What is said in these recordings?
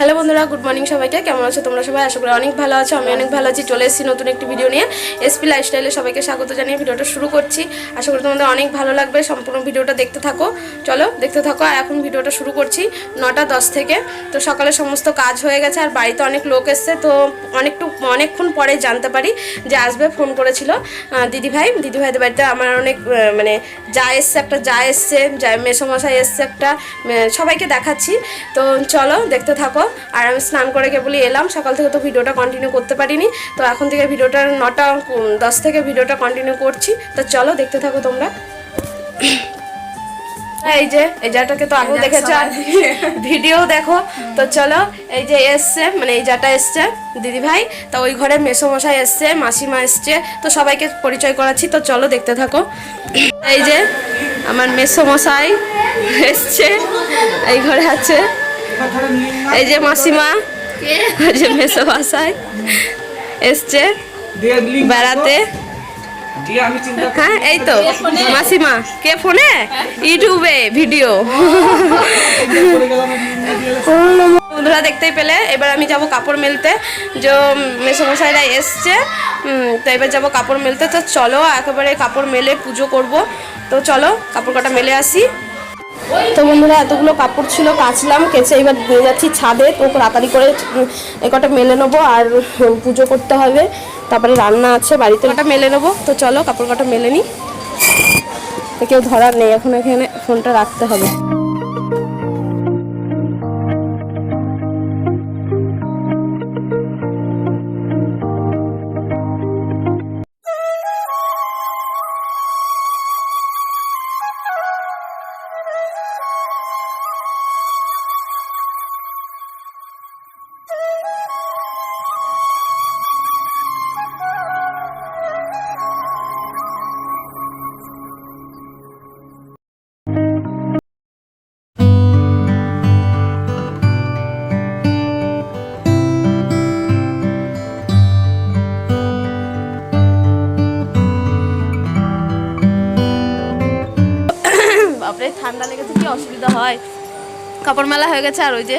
Hello বন্ধুরা good morning সবাইকে। কেমন আছো তোমরা সবাই? আশা করি অনেক ভালো আছো। আমি অনেক ভালো আছি। চলে এসেছি নতুন একটি ভিডিও নিয়ে। এসপি লাইফস্টাইলে সবাইকে স্বাগত জানিয়ে ভিডিওটা শুরু করছি। আশা করি তোমাদের অনেক ভালো লাগবে। সম্পূর্ণ ভিডিওটা দেখতে থাকো। চলো, দেখতে থাকো। আর এখন ভিডিওটা শুরু করছি নটা দশ থেকে। তো সকালে সমস্ত কাজ হয়ে গেছে আর বাড়িতে অনেক লোক এসছে। তো অনেকটু, অনেকক্ষণ পরে জানতে পারি যে আসবে ফোন করেছিল দিদিভাই দিদিভাইদের বাড়িতে আমার অনেক মানে যা এসছে একটা, যা এসছে, যা মেসমশাই এসছে একটা সবাইকে দেখাচ্ছি। তো চলো, দেখতে থাকো। আর আমি স্নান করে কেবলই এলাম। সকাল থেকে তো ভিডিওটা কন্টিনিউ করতে পারিনি। তো এখন থেকে ভিডিওটা নটা দশ থেকে ভিডিওটা কন্টিনিউ করছি। তো চলো দেখতে থাকো তোমরা। এই যে এই জাটাকে তো আগেও দেখেছ। আর ভিডিও দেখো। তো চলো এই যে এসছে মানে এই জাটা এসছে দিদি ভাই তো ওই ঘরে মেসোমশাই এসছে মাসিমা এসছে। তো সবাইকে পরিচয় করাচ্ছি। তো চলো দেখতে থাকো। এই যে আমার মেসোমশাই এসছে। এই ঘরে আছে। এই যে মাসিমা এই যে মেসোমশাই এসছে বেড়াতে। হ্যাঁ এই তো মাসিমা কে ফোনে? ইউটিউবে ভিডিও। বন্ধুরা দেখতেই পেলে এবার আমি যাব কাপড় মেলতে। যে মেসমশাইরা এসছে। তো এবার যাব কাপড় মেলতে। তো চলো একেবারে কাপড় মেলে পুজো করব। তো চলো কাপড় কটা মেলে আসি। তো বন্ধুরা এতগুলো কাপড় ছিল কাচলাম কেচে এবার নিয়ে যাচ্ছি ছাদে। তো তাড়াতাড়ি করে কটা মেলে নেব আর পুজো করতে হবে। তারপরে রান্না আছে বাড়িতে। কটা মেলে নেব? তো চলো কাপড় কটা মেলে নিই কেউ ধরার নেই এখন এখানে ফোনটা রাখতে হবে। বাপরে ঠান্ডা লেগেছে, কি অসুবিধা হয়? কাপড় মেলা হয়ে গেছে আর ওই যে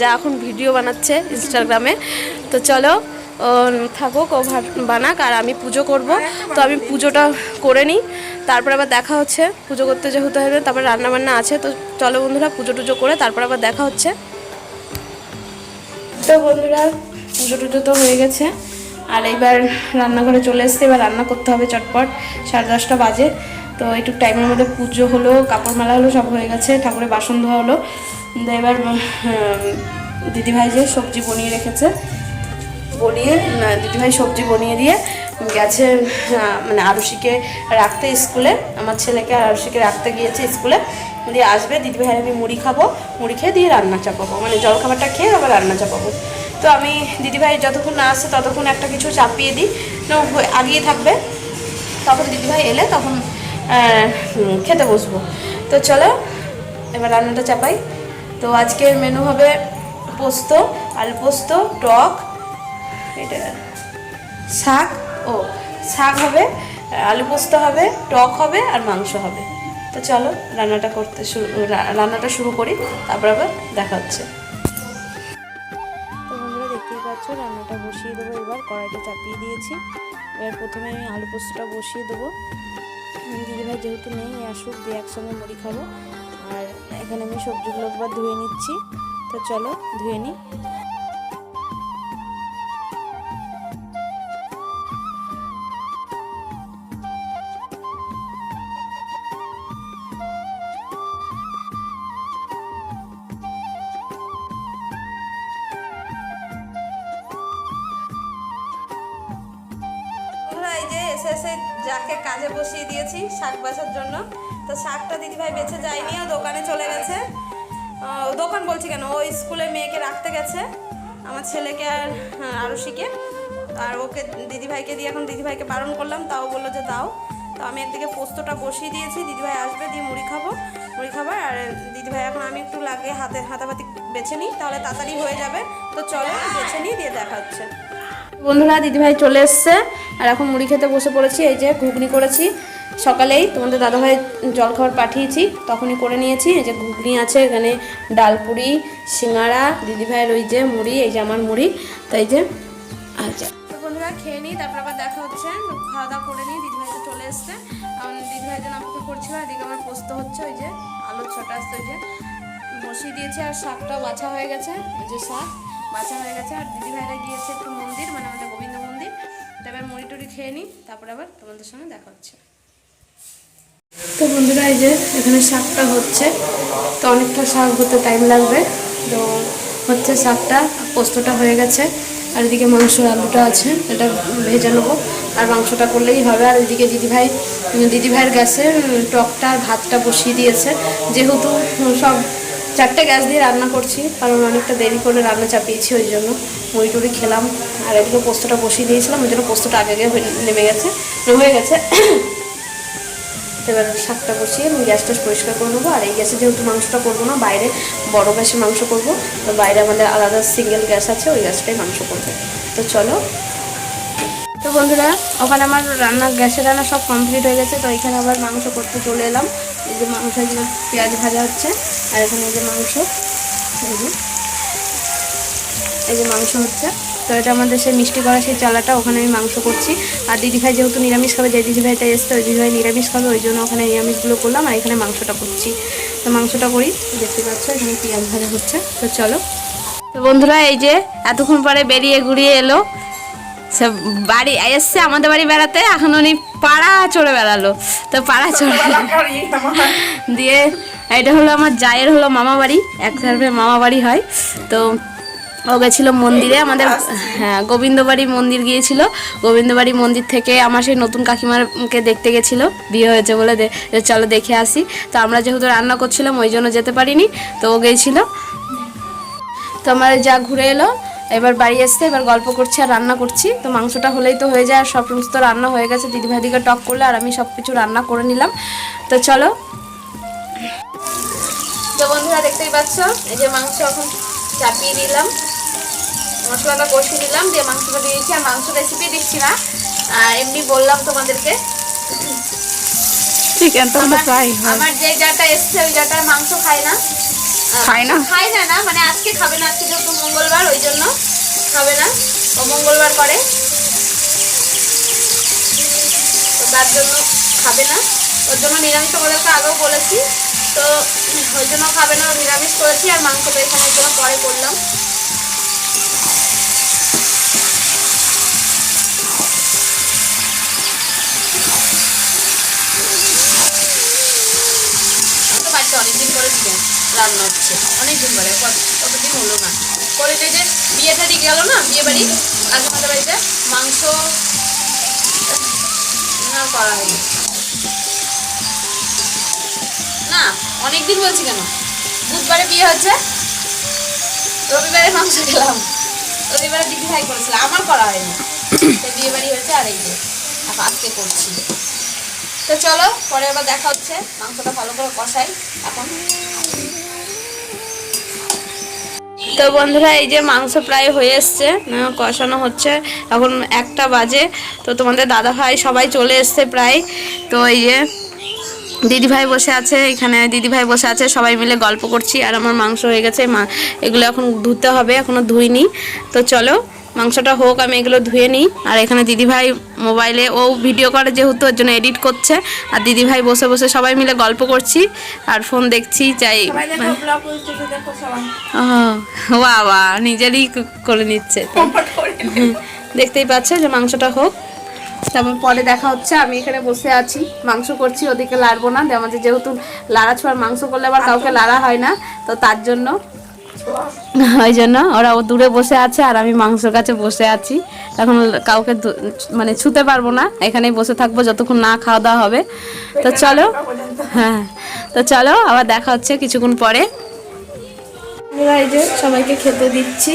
যা এখন ভিডিও বানাচ্ছে ইনস্টাগ্রামে তো চলো থাকুক, ও বানাক, আর আমি পুজো করব। তো আমি পুজোটা করে নিই। তারপর আবার দেখা হচ্ছে, পুজো করতে যেহেতু হবে, তারপর রান্না বান্না আছে। তো চলো বন্ধুরা, পুজো টুজো করে তারপর আবার দেখা হচ্ছে। তো বন্ধুরা, পুজো টুজো তো হয়ে গেছে। আর এইবার রান্নাঘরে চলে এসছে, এবার রান্না করতে হবে চটপট। সাড়ে দশটা বাজে। তো একটু টাইমের মধ্যে পুজো হলো কাপড় মেলা হলো, সব হয়ে গেছে, ঠাকুরের বাসন ধোয়া হলো। এবার দিদিভাই যে সবজি বনিয়ে রেখেছে, বনিয়ে দিদিভাই সবজি বনিয়ে দিয়ে গেছে মানে আরুষিকে রাখতে স্কুলে, আমার ছেলেকে আর আরুষিকে রাখতে গিয়েছে স্কুলে। দিয়ে আসবে, দিদিভাই আমি মুড়ি খাব, মুড়ি খেয়ে দিয়ে রান্না চাপাবো। মানে জল খাবারটা খেয়ে আবার রান্না চাপাবো। তো আমি দিদিভাই যতক্ষণ না আসে, ততক্ষণ একটা কিছু চাপিয়ে দিই। আগিয়ে থাকবে, তখন দিদিভাই এলে তখন খেতে বসবো। তো চলো, এবার রান্নাটা চাপাই। তো আজকের মেনু হবে পোস্ত, আলু পোস্ত, টক, এটা শাক, ও, শাক হবে, আলু পোস্ত হবে, টক হবে, আর মাংস হবে। তো চলো, রান্নাটা করতে শুরু রান্নাটা শুরু করি, তারপর আবার দেখা হচ্ছে। তো দেখতেই পাচ্ছ, রান্নাটা বসিয়ে দেবো এবার কড়াইটা চাপিয়ে দিয়েছি। এবার প্রথমে আমি আলু পোস্তটা বসিয়ে দেবো। দিদিভাই যেহেতু নেই আসুক, দিয়ে একসঙ্গে মুড়ি খাব। আর এখানে আমি সবজিগুলো একবার ধুয়ে নিচ্ছি। তো চলো, ধুয়ে নিই। এসে যাকে কাজে বসিয়ে দিয়েছি শাক বাছার জন্য। তো শাকটা দিদিভাই বেছে যায়নি, ও দোকানে চলে গেছে। দোকান বলছি কেন, ও স্কুলে মেয়েকে রাখতে গেছে, আমার ছেলেকে আর আরুষিকে আর ওকে দিদিভাইকে দিয়ে এখন দিদিভাইকে বারণ করলাম, তাও বলল যে দাও। তো আমি একদিকে পোস্তটা বসিয়ে দিয়েছি, দিদিভাই আসবে, দিয়ে মুড়ি খাব, মুড়ি খাবার। আর দিদিভাই এখন আমি একটু লাগে হাতে হাতাপাতি বেছে নিই, তাহলে তাড়াতাড়ি হয়ে যাবে। তো চলো, বেছে নিই, দিয়ে দেখা হচ্ছে। বন্ধুরা, দিদিভাই চলে এসছে। আর এখন মুড়ি খেতে বসে পড়েছি, এই যে ঘুগনি করেছি। সকালেই তোমাদের দাদাভাই জলখাবার পাঠিয়েছি, তখনই করে নিয়েছি। এই যে ঘুগনি আছে, এখানে ডালপুরি সিঙ্গারা দিদিভাইয়ের ওই যে মুড়ি, এই যে আমার মুড়ি, তাই যে আচ্ছা বন্ধুরা, খেয়ে নিই, তারপর আবার দেখা হচ্ছে। খাওয়া দাওয়া করে নিই, দিদিভাই তো চলে এসছে। দিদিভাই যেন অপেক্ষা করছিল, এদিকে আমার পোস্ত হচ্ছে, ওই যে আলুর ছটা আসছে ওই যে বসিয়ে দিয়েছে। আর শাকটাও বাছা হয়ে গেছে, ওই যে শাক। বাছা হয়ে গেছে। আর দিদিভাইরা গিয়েছে একটু মন্দির মানে আমাদের গোবিন্দ মন্দির। এবার মুড়ি টুড়ি খেয়ে নিই, তারপরে আবার তোমাদের সঙ্গে দেখা হচ্ছে। তো বন্ধুরা, এই যে এখানে শাকটা হচ্ছে। তো অনেকটা শাক হতে টাইম লাগবে। তো হচ্ছে শাকটা, পোস্তটা হয়ে গেছে। আর এদিকে মাংসর আলুটা আছে, এটা ভেজে নেব। আর মাংসটা করলেই হবে। আর এদিকে দিদিভাই দিদিভাইয়ের গ্যাসে টকটা আর ভাতটা বসিয়ে দিয়েছে। যেহেতু সব চারটে গ্যাস দিয়ে রান্না করছি, কারণ অনেকটা দেরি করে রান্না চাপিয়েছি, ওই জন্য মুড়ি টুড়ি খেলাম। আর এদিকে পোস্তটা বসিয়ে দিয়েছিলাম, ওই জন্য পোস্তটা আগে আগে নেমে গেছে হয়ে গেছে। এবার শাকটা বসিয়ে আমি গ্যাস পরিষ্কার করে নেব। আর এই গ্যাসে যেহেতু মাংসটা করব না, বাইরে বড় গ্যাসে মাংস করব, তো বাইরে আমাদের আলাদা সিঙ্গেল গ্যাস আছে, ওই গ্যাসটাই মাংস করব। তো চলো তো বন্ধুরা, ওখানে আমার রান্না, গ্যাসের রান্না সব কমপ্লিট হয়ে গেছে, তো এখানে আবার মাংস করতে চলে এলাম। এই যে মাংস যে পেঁয়াজ ভাজা হচ্ছে, আর এখানে এই যে মাংস এই যে মাংস হচ্ছে, তো এটা আমাদের সেই মিষ্টি করা সেই চালাটা, ওখানে আমি মাংস করছি। আর দিদিভাই যেহেতু নিরামিষ খাবে, যে দিদিভাইটা এসছে, ওই দিদিভাই নিরামিষ খাবে, ওই জন্য ওখানে নিরামিষগুলো করলাম, আর এখানে মাংসটা করছি। তো মাংসটা করি, দেখতে পাচ্ছ, এখানে পেঁয়াজ ভাজা হচ্ছে, তো চলো। তো বন্ধুরা, এই যে এতক্ষণ পরে বেরিয়ে ঘুরিয়ে এলো বাড়ি এসছে আমাদের বাড়ি বেড়াতে এখন উনি পাড়া চড়ে বেড়ালো। তো পাড়া চড়ে দিয়ে এটা হলো আমার জায়ের হলো মামা বাড়ি এক সার্ভে মামা বাড়ি হয়। তো ও গেছিল মন্দিরে আমাদের হ্যাঁ গোবিন্দবাড়ি মন্দির গিয়েছিল। গোবিন্দবাড়ি মন্দির থেকে আমার সেই নতুন কাকিমারকে দেখতে গেছিল বিয়ে হয়েছে বলে দে- চলো দেখে আসি। তো আমরা যেহেতু রান্না করছিলাম ওই জন্য যেতে পারিনি তো ও গিয়েছিল তো আমার যা ঘুরে এলো এবার বাড়ি আসতে এবার গল্প করছি আর রান্না করছি। তো মাংসটা হলেই তো হয়ে যায় আর সব সমস্ত রান্না হয়ে গেছে। দিদিভাই দিকে টক করলে আর আমি সব কিছু রান্না করে নিলাম। তো চলো। তো বন্ধুরা দেখতেই পাচ্ছ এই যে মাংস এখন চাপিয়ে দিলাম। মশলাটা কষিয়ে দিলাম দিয়ে মাংসটা দিয়েছি আর মাংস রেসিপি দিচ্ছি না আর এমনি বললাম তোমাদেরকে। চিকেন তো আমরা প্রায় আমার যে জাটা এসছে ওই মাংস খায় না। খায় না? খায় না না মানে আজকে খাবে না আজকে যেহেতু মঙ্গলবার ওই জন্য খাবে না। ও মঙ্গলবার করে। তো তার জন্য খাবে না। ওর জন্য নিরামিষ তোমাদেরকে আগেও বলেছি। তো ওই জন্য খাবে না, নিরামিষ করেছি আর মাংসটা এখানে জন্য পরে করলাম। বাড়িতে অনেকদিন করে রান্না হচ্ছে। অনেকদিন কত- কতদিন হলো না? করে যে যে বিয়ে থাকি গেল না, বিয়ে বাড়ি আজ আমাদের বাড়িতে মাংস না করা হয়নি। না, অনেকদিন বলছি কেন? বুধবারে বিয়ে হচ্ছে রবিবারে মাংস খেলাম। রবিবারে দিদি ভাই করেছিল, আমার করা হয়নি। বিয়ে বাড়ি হয়েছে আর এই যে আজকে করছি। তো চলো, পরে আবার দেখা হচ্ছে, মাংসটা ভালো করে কষাই, এখন তো বন্ধুরা, এই যে মাংস প্রায় হয়ে এসছে কষানো হচ্ছে। এখন একটা বাজে, তো তোমাদের দাদা ভাই সবাই চলে এসছে প্রায়। তো এই যে দিদিভাই বসে আছে, এখানে দিদিভাই বসে আছে, সবাই মিলে গল্প করছি। আর আমার মাংস হয়ে গেছে, মা, এগুলো এখন ধুতে হবে, এখনও ধুইনি। তো চলো মাংসটা হোক আমি এগুলো ধুয়ে নিই। আর এখানে দিদিভাই মোবাইলে ও ভিডিও করে যেহেতু ওর জন্য এডিট করছে। আর দিদিভাই বসে বসে সবাই মিলে গল্প করছি। আর ফোন দেখছি চাই ও বাবা নিজেরই করে নিচ্ছে। দেখতেই পাচ্ছে যে মাংসটা হোক। তারপর পরে দেখা হচ্ছে আমি এখানে বসে আছি। মাংস করছি ওদিকে লাড়বো না। আমাদের যেহেতু লাড়া ছোঁয়ার মাংস করলে আবার কাউকে লাড়া হয় না তো তার জন্য ওই জন্য ওরা ও দূরে বসে আছে আর আমি মাংসর কাছে বসে আছি। এখন কাউকে মানে ছুতে পারব না এখানেই বসে থাকব যতক্ষণ না খাওয়া দাওয়া হবে। তো চলো হ্যাঁ তো চলো আবার দেখা হচ্ছে কিছুক্ষণ পরে। এই যে সবাইকে খেতে দিচ্ছি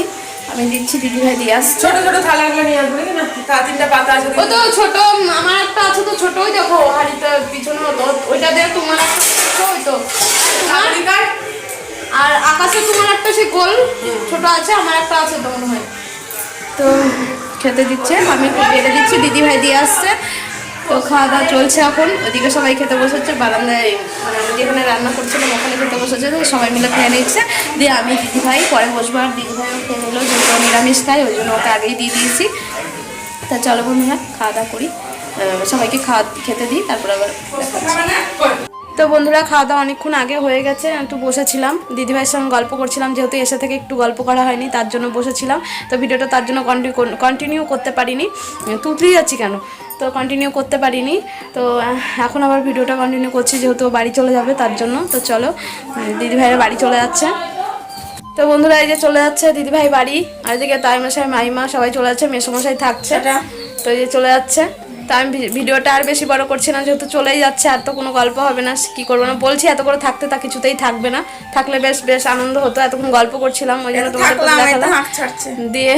আমি দিচ্ছি দিদিভাই দিয়ে আসছে। ছোট ছোট থালাগুলো নিয়ে আসবে না তা তিনটা পাতা আছে ও তো ছোট আমার একটা আছে তো ছোট ওই দেখো হাড়িটা পিছনে মতো ওইটা দিয়ে তোমার একটা ছোট ওই তো। আর আকাশে তোমার একটা সে গোল ছোট আছে, আমার একটা আছে তো মনে হয়। তো খেতে দিচ্ছে, আমি একটু বেড়ে দিচ্ছি, দিদি ভাই দিয়ে আসছে। তো খাওয়া দাওয়া চলছে এখন, ওদিকে সবাই খেতে বসেছে, বারান্দায় মানে আমি যেখানে রান্না করছিলাম ওখানে খেতে বসেছে, তো সবাই মিলে খেয়ে নিচ্ছে। দিয়ে আমি দিদি ভাই, পরে বসবো, আর দিদি ভাইও খেয়ে নিলো, যেহেতু নিরামিষ খাই ওই জন্য ওকে আগেই দিয়ে দিয়েছি। তা চলো বন্ধুরা, খাওয়া দাওয়া করি। সবাইকে খাওয়া, খেতে দিই, তারপর আবার দেখা হচ্ছে। তো বন্ধুরা খাওয়া দাওয়া অনেকক্ষণ আগে হয়ে গেছে একটু বসেছিলাম। দিদিভাইয়ের সঙ্গে গল্প করছিলাম যেহেতু এসে থেকে একটু গল্প করা হয়নি তার জন্য বসেছিলাম। তো ভিডিওটা তার জন্য কন্টিনিউ করতে পারিনি। তুতলি যাচ্ছি কেন? তো কন্টিনিউ করতে পারিনি। তো এখন আবার ভিডিওটা কন্টিনিউ করছি যেহেতু বাড়ি চলে যাবে তার জন্য। তো চলো দিদিভাইয়ের বাড়ি চলে যাচ্ছে। তো বন্ধুরা এই যে চলে যাচ্ছে দিদিভাই বাড়ি আর এদিকে তাই মশাই মাইমা সবাই চলে যাচ্ছে মেসোমশাই থাকছে। তো এই যে চলে যাচ্ছে। তো আমি ভিডিওটা আর বেশি বড় করছি না যেহেতু চলেই যাচ্ছে আর তো কোনো গল্প হবে না কি করব না? বলছি এত করে থাকতে তা কিছুতেই থাকবে না। থাকলে বেশ বেশ আনন্দ হতো এতক্ষণ গল্প করছিলাম ওই জন্য তোমাদের দিয়ে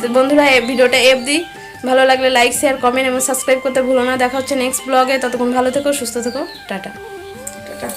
তো বন্ধুরা এই ভিডিওটা এফ দিই ভালো লাগলে লাইক শেয়ার কমেন্ট এবং সাবস্ক্রাইব করতে ভুলো না। দেখা হচ্ছে নেক্সট ব্লগে ততক্ষণ ভালো থেকো সুস্থ থেকো। টাটা।